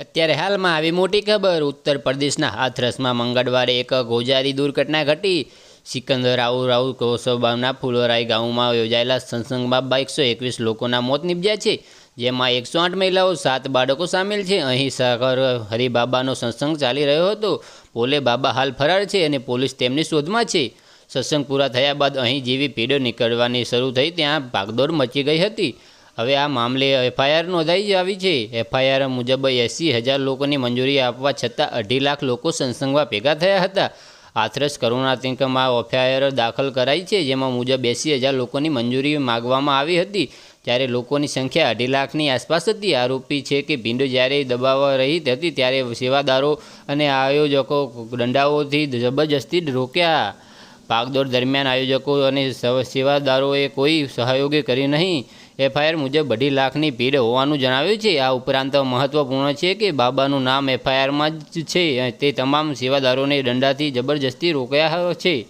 અત્યારે હાલમાં આવી મોટી ખબર. ઉત્તર પ્રદેશના હાથરસમાં મંગળવારે એક ગોજારી દુર્ઘટના ઘટી. સિકંદર રાવ રાવ કોસબાના ફુલોરાઈ ગામમાં યોજાયેલા સત્સંગમાં એકસો એકવીસ લોકોના મોત નીપજ્યા છે, જેમાં એકસો આઠ મહિલાઓ, સાત બાળકો સામેલ છે. અહીં સાગર હરિબાબાનો સત્સંગ ચાલી રહ્યો હતો. પોલે બાબા હાલ ફરાર છે અને પોલીસ તેમની શોધમાં છે. સત્સંગ પૂરા થયા બાદ અહીં જેવી ભીડો નીકળવાની શરૂ થઈ. ત્યાં ભાગદોડ મચી ગઈ હતી. હવે આ મામલે એફઆઈઆર નોંધાઈ આવી છે. એફઆઈઆર મુજબ એંસી હજાર લોકોની મંજૂરી આપવા છતાં અઢી લાખ લોકો સંસંગમાં ભેગા થયા હતા. આથરસ કરુણાતિંકમાં એફઆઈઆર દાખલ કરાઈ છે, જેમાં મુજબ એંસી હજાર લોકોની મંજૂરી માગવામાં આવી હતી. ત્યારે લોકોની સંખ્યા અઢી લાખની આસપાસ હતી. આરોપી છે કે ભીંડો જ્યારે દબાવવા રહી હતી ત્યારે સેવાદારો અને આયોજકો દંડાઓથી જબરજસ્તી રોક્યા. ભાગદોડ દરમિયાન આયોજકો અને સેવાદારોએ કોઈ સહયોગ કરી નહીં. એફઆઈઆર મુજબ અઢી લાખની ભીડ હોવાનું જણાવ્યું છે. આ ઉપરાંત મહત્વપૂર્ણ છે કે બાબાનું નામ એફઆઈઆરમાં જ છે. તે તમામ સેવાદારોને દંડાથી જબરજસ્તી રોકાયા છે.